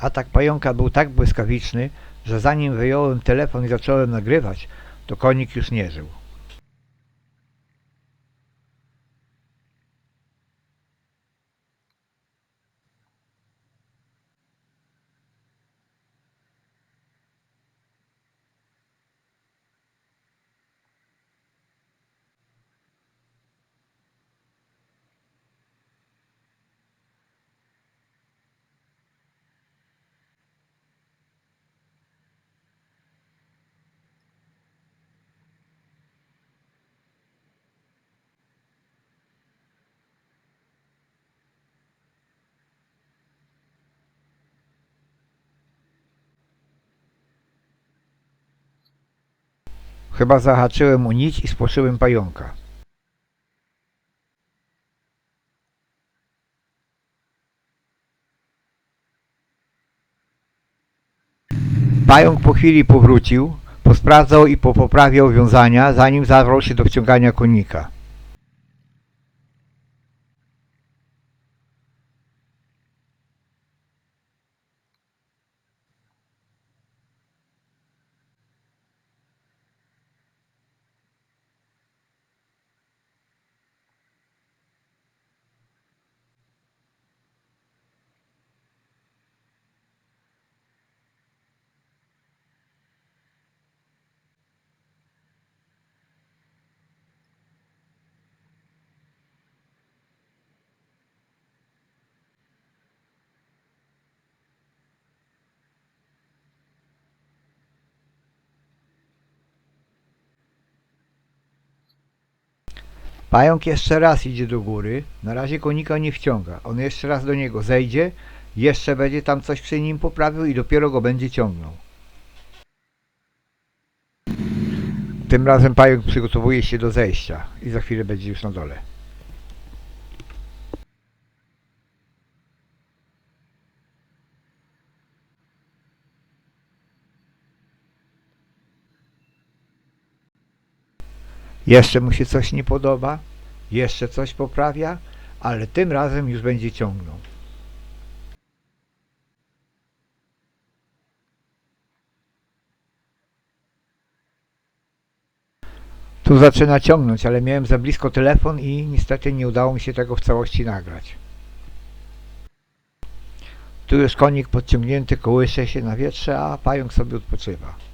Atak pająka był tak błyskawiczny, że zanim wyjąłem telefon i zacząłem nagrywać, to konik już nie żył. Chyba zahaczyłem o nić i spłoszyłem pająka. Pająk po chwili powrócił, posprawdzał i popoprawiał wiązania, zanim zabrał się do wciągania konika. Pająk jeszcze raz idzie do góry. Na razie konika nie wciąga. On jeszcze raz do niego zejdzie, jeszcze będzie tam coś przy nim poprawił i dopiero go będzie ciągnął. Tym razem pająk przygotowuje się do zejścia i za chwilę będzie już na dole. Jeszcze mu się coś nie podoba, jeszcze coś poprawia, ale tym razem już będzie ciągnął. Tu zaczyna ciągnąć, ale miałem za blisko telefon i niestety nie udało mi się tego w całości nagrać. Tu już konik podciągnięty kołysze się na wietrze, a pająk sobie odpoczywa.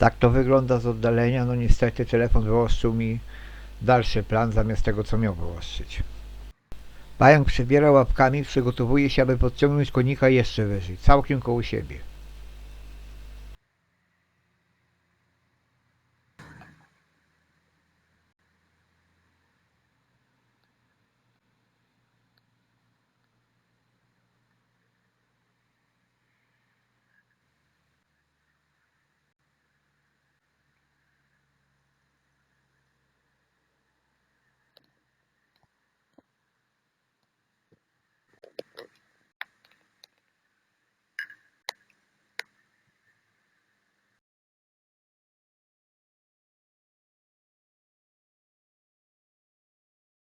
Tak to wygląda z oddalenia. No niestety telefon wyostrzył mi dalszy plan zamiast tego, co miał wyostrzyć. Pająk przebiera łapkami, przygotowuje się, aby podciągnąć konika jeszcze wyżej, całkiem koło siebie.